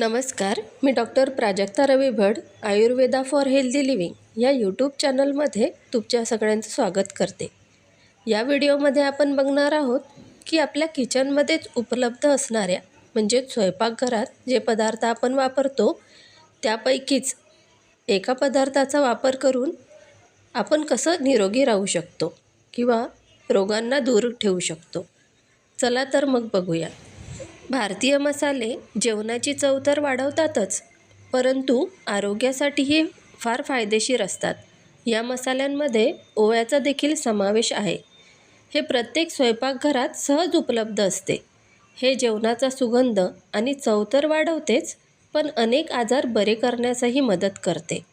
नमस्कार मी doctor Prajakta Ravi Bhat Ayurveda for healthy living या YouTube चॅनलमध्ये तुमच्या सगळ्यांचं स्वागत करते. या व्हिडिओमध्ये आपण बघणार आहोत की आपल्या किचनमध्येच उपलब्ध असणाऱ्या म्हणजेच स्वयंपाकघरात जे पदार्थ आपण वापरतो त्यापैकीच एका पदार्थाचा वापर करून आपण कसं निरोगी राहू शकतो किंवा रोगांना दूर ठेवू शकतो. चला तर मग बघूया. भारतीय मसाले जेवणाची चव तर वाढवतातच परंतु आरोग्यासाठीही फार फायदेशीर असतात. या मसाल्यांमध्ये ओव्याचा देखील समावेश आहे. हे प्रत्येक स्वयंपाकघरात सहज उपलब्ध असते. हे जेवणाचा सुगंध आणि चव तर वाढवतेच पण अनेक आजार बरे करण्यासही मदत करते.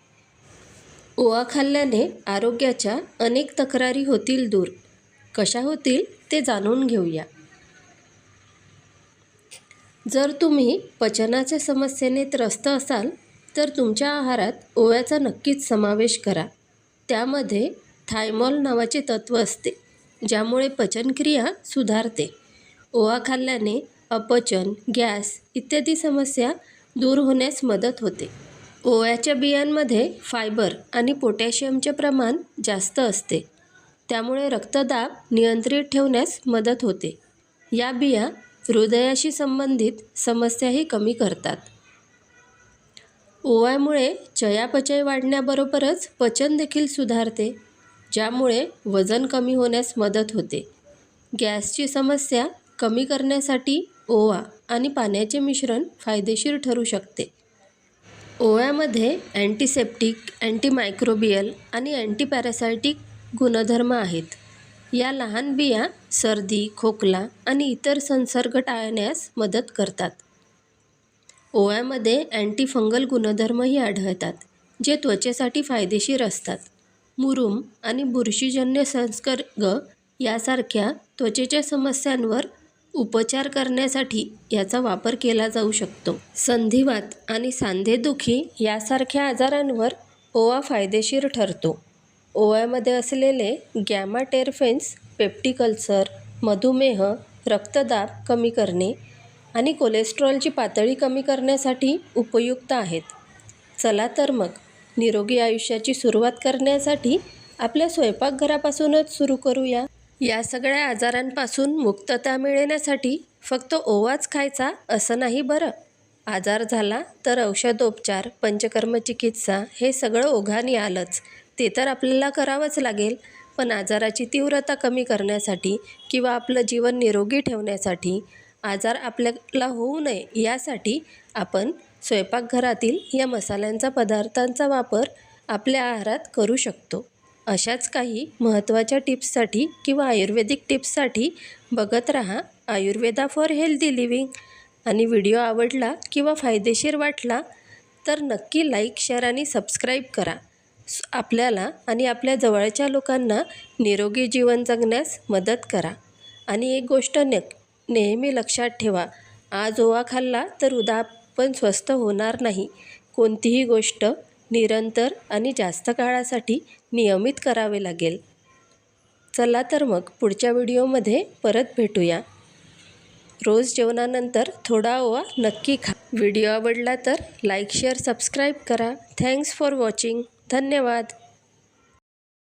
ओवा खाल्ल्याने आरोग्याच्या अनेक तक्रारी होतील दूर. कशा होतील ते जाणून घेऊया. जर तुम्ही पचनाच्या समस्येने त्रस्त असाल तर तुमच्या आहारात ओव्याचा नक्कीच समावेश करा. त्यामध्ये थायमॉल नावाचे तत्त्व असते ज्यामुळे पचनक्रिया सुधारते. ओवा खाल्ल्याने अपचन गॅस इत्यादी समस्या दूर होण्यास मदत होते. ओव्याच्या बियांमध्ये फायबर आणि पोटॅशियमचे प्रमाण जास्त असते त्यामुळे रक्तदाब नियंत्रित ठेवण्यास मदत होते. या बिया हृदयाशी संबंधित समस्याही कमी करतात. ओव्यामुळे चयापचय वाढण्याबरोबरच पचन देखील सुधारते ज्यामुळे वजन कमी होण्यास मदत होते. गॅसची समस्या कमी करण्यासाठी ओवा आणि पाण्याचे मिश्रण फायदेशीर ठरू शकते. ओव्यामध्ये अँटीसेप्टिक अँटीमायक्रोबियल आणि अँटीपॅरासायटिक गुणधर्म आहेत. या लहान बिया सर्दी खोकला आणि इतर संसर्ग टाळण्यास मदत करतात. ओव्यामध्ये अँटीफंगल गुणधर्मही आढळतात जे त्वचेसाठी फायदेशीर असतात. मुरुम आणि बुरशीजन्य संसर्ग यासारख्या त्वचेच्या समस्यांवर उपचार करण्यासाठी याचा वापर केला जाऊ शकतो. संधिवात आणि सांधेदुखी यासारख्या आजारांवर ओवा फायदेशीर ठरतो. ओव्यामध्ये असलेले गॅमा टेरफेन्स पेप्टिकल्सर मधुमेह रक्तदाब कमी करणे आणि कोलेस्ट्रॉलची पातळी कमी करण्यासाठी उपयुक्त आहेत. चला तर मग निरोगी आयुष्याची सुरुवात करण्यासाठी आपल्या स्वयंपाकघरापासूनच सुरू करूया. या सगळ्या आजारांपासून मुक्तता मिळवण्यासाठी फक्त ओवाच खायचा असं नाही बरं. आजार झाला तर औषधोपचार पंचकर्म चिकित्सा हे सगळं ओघाने आलंच. ते तर आपल्याला करावंच लागेल. पण आजाराची तीव्रता कमी करण्यासाठी किंवा आपलं जीवन निरोगी ठेवण्यासाठी आजार आपल्याला होऊ नये यासाठी आपण स्वयंपाकघरातील या मसाल्यांचा पदार्थांचा वापर आपल्या आहारात करू शकतो. अशाच काही महत्त्वाच्या टिप्ससाठी किंवा आयुर्वेदिक टिप्ससाठी बघत रहा आयुर्वेदा फॉर हेल्दी लिव्हिंग. आणि व्हिडिओ आवडला किंवा फायदेशीर वाटला तर नक्की लाईक शेअर आणि सबस्क्राईब करा. आपल्याला आणि आपल्या जवळच्या लोकांना निरोगी जीवन जगण्यास मदत करा. आणि एक गोष्ट ने नेहमी लक्षात ठेवा आज ओवा खाल्ला तर उद्या आपण स्वस्त होणार नाही. कोणतीही गोष्ट निरंतर आणि जास्त काळासाठी नियमित करावे लागेल. चला तर मग पुढच्या व्हिडिओमध्ये परत भेटूया. रोज जेवणानंतर थोडा ओवा नक्की खा. व्हिडिओ आवडला तर लाईक शेअर सबस्क्राईब करा. Thanks for watching. धन्यवाद.